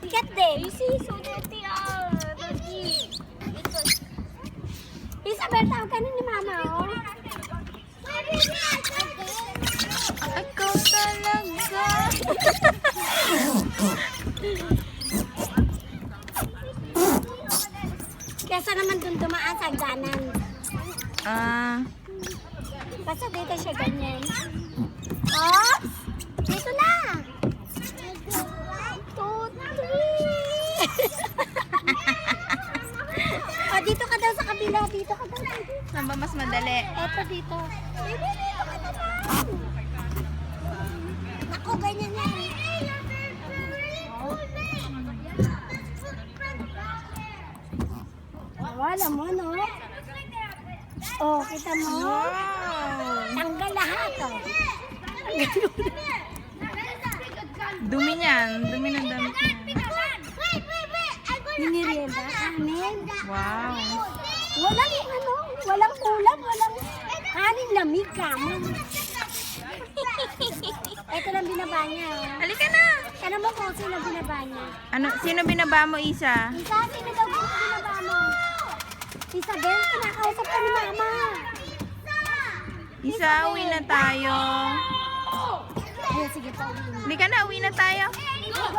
Mabigat din. Isi, sudeti ah. Dagi. Isabel, tawag ka na ni mama, oh. Ikaw talaga. Kesa naman dun dumaan sa ganan. Ah, Basta dito siya ganyan. Oh! Dito na! Two, three! oh, dito ka daw sa kabila. Dito ka daw. saan ba mas madali? Eto dito. Baby, dito ka naman. Ako, ganyan yan. Wala mo, no? Oh, kita mo? Wow! Tanggal lahat, oh. Dumi niyan. Dumi Wow. Walang ano, walang ulam, walang kanin lamig kamo. Ito lang binaba niya. oh. Halika na. Ano mo kung sino binaba niya? Ano, sino binaba mo, Isa? Isa, sino daw kung binaba mo? Isabel, kinakausap ka ni mama. Isa, uwi na tayo. Ay, sige pa. Halika na, uwi na tayo. Go na